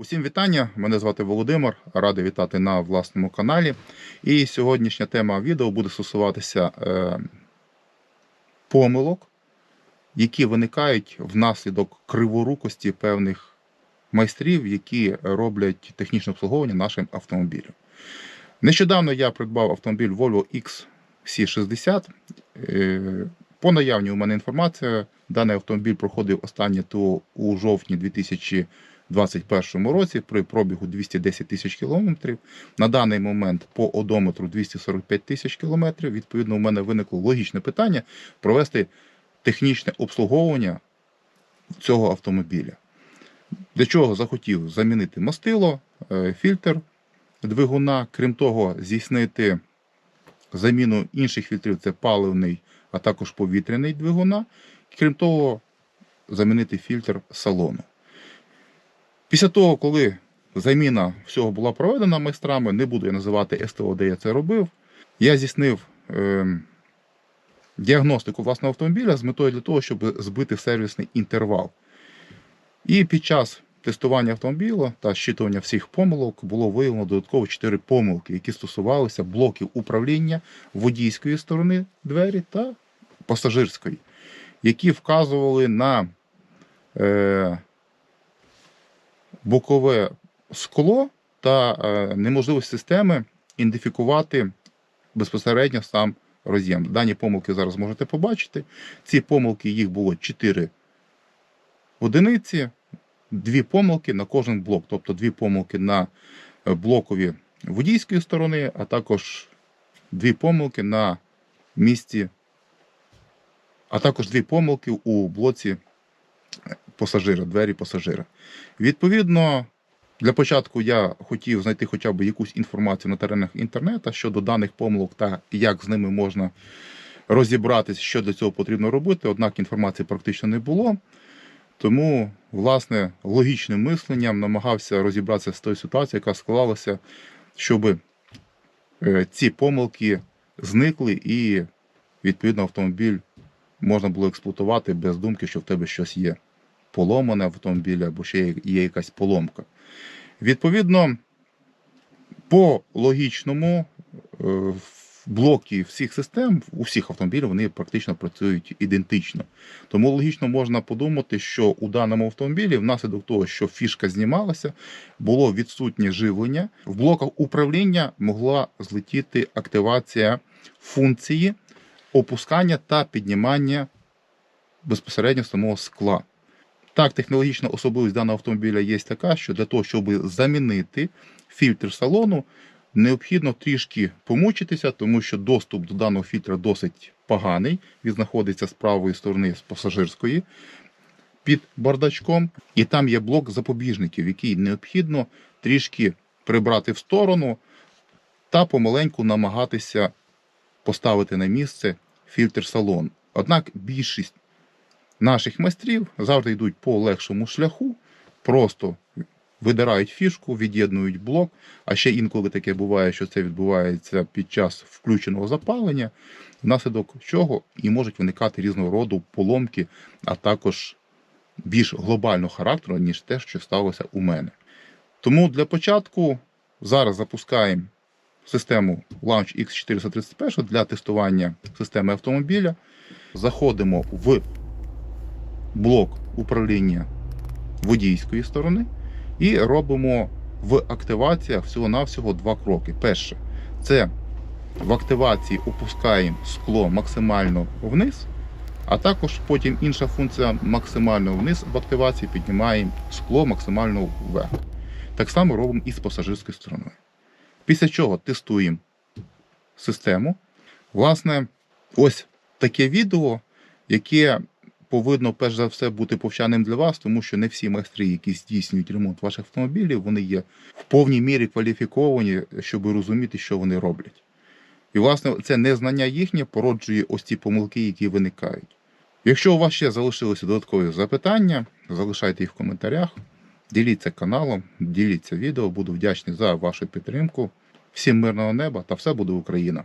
Усім вітання! Мене звати Володимир. Радий вітати на власному каналі. І сьогоднішня тема відео буде стосуватися е, помилок, які виникають внаслідок криворукості певних майстрів, які роблять технічне обслуговування нашим автомобілям. Нещодавно я придбав автомобіль Volvo XC60. Е, по наявній у мене інформація, даний автомобіль проходив останнє ТО у жовтні 2021 році при пробігу 210 тисяч кілометрів. На даний момент по одометру 245 тисяч кілометрів. Відповідно, у мене виникло логічне питання провести технічне обслуговування цього автомобіля. Для чого захотів замінити мастило, е, фільтр двигуна, крім того, здійснити заміну інших фільтрів це паливний, а також повітряний двигуна. Крім того, замінити фільтр салону. Після того, коли заміна всього була проведена майстрами, не буду я називати СТО, де я це робив, я здійснив е, діагностику власного автомобіля з метою для того, щоб збити сервісний інтервал. І під час тестування автомобіля та щитування всіх помилок було виявлено додатково 4 помилки, які стосувалися блоків управління водійської сторони двері та пасажирської, які вказували на е, бокове скло та е, неможливість системи ідентифікувати безпосередньо сам роз'єм. Дані помилки зараз можете побачити. Ці помилки їх було 4 одиниці, дві помилки на кожен блок, тобто дві помилки на е, блокові водійської сторони, а також дві помилки на місці, а також дві помилки у блоці пасажира, двері пасажира. Відповідно, для початку я хотів знайти хоча б якусь інформацію на теренах інтернету щодо даних помилок та як з ними можна розібратися, що для цього потрібно робити. Однак інформації практично не було. Тому, власне, логічним мисленням намагався розібратися з тою ситуацією, яка склалася, щоб е, ці помилки зникли і, відповідно, автомобіль можна було експлуатувати без думки, що в тебе щось є поломане в або ще є- якась поломка. Відповідно, по логічному е, в блоки всіх систем, у всіх автомобілів вони практично працюють ідентично. Тому логічно можна подумати, що у даному автомобілі, внаслідок того, що фішка знімалася, було відсутнє живлення. В блоках управління могла злетіти активація функції опускання та піднімання безпосередньо самого скла. Так, технологічна особливість даного автомобіля є така, що для того, щоб замінити фільтр салону, необхідно трішки помучитися, тому що доступ до даного фільтра досить поганий. Він знаходиться з правої сторони, з пасажирської, під бардачком. І там є блок запобіжників, який необхідно трішки прибрати в сторону та помаленьку намагатися поставити на місце фільтр салону. Однак більшість наших майстрів завжди йдуть по легшому шляху, просто видирають фішку, від'єднують блок. А ще інколи таке буває, що це відбувається під час включеного запалення, внаслідок чого і можуть виникати різного роду поломки, а також більш глобального характеру, ніж те, що сталося у мене. Тому для початку зараз запускаємо систему Launch X431 для тестування системи автомобіля. Заходимо в блок управління водійської сторони і робимо в активаціях всього-навсього два кроки. Перше, це в активації опускаємо скло максимально вниз, а також потім інша функція максимально вниз в активації піднімаємо скло максимально вверх. Так само робимо і з пасажирською стороною. Після чого тестуємо систему. Власне, ось таке відео, яке повинно перш за все бути повчаним для вас, тому що не всі майстри, які здійснюють ремонт ваших автомобілів, вони є в повній мірі кваліфіковані, щоб розуміти, що вони роблять. І, власне, це незнання їхнє породжує ось ці помилки, які виникають. Якщо у вас ще залишилися додаткові запитання, залишайте їх в коментарях. Діліться каналом, діліться відео, буду вдячний за вашу підтримку. Всім мирного неба та все буде Україна!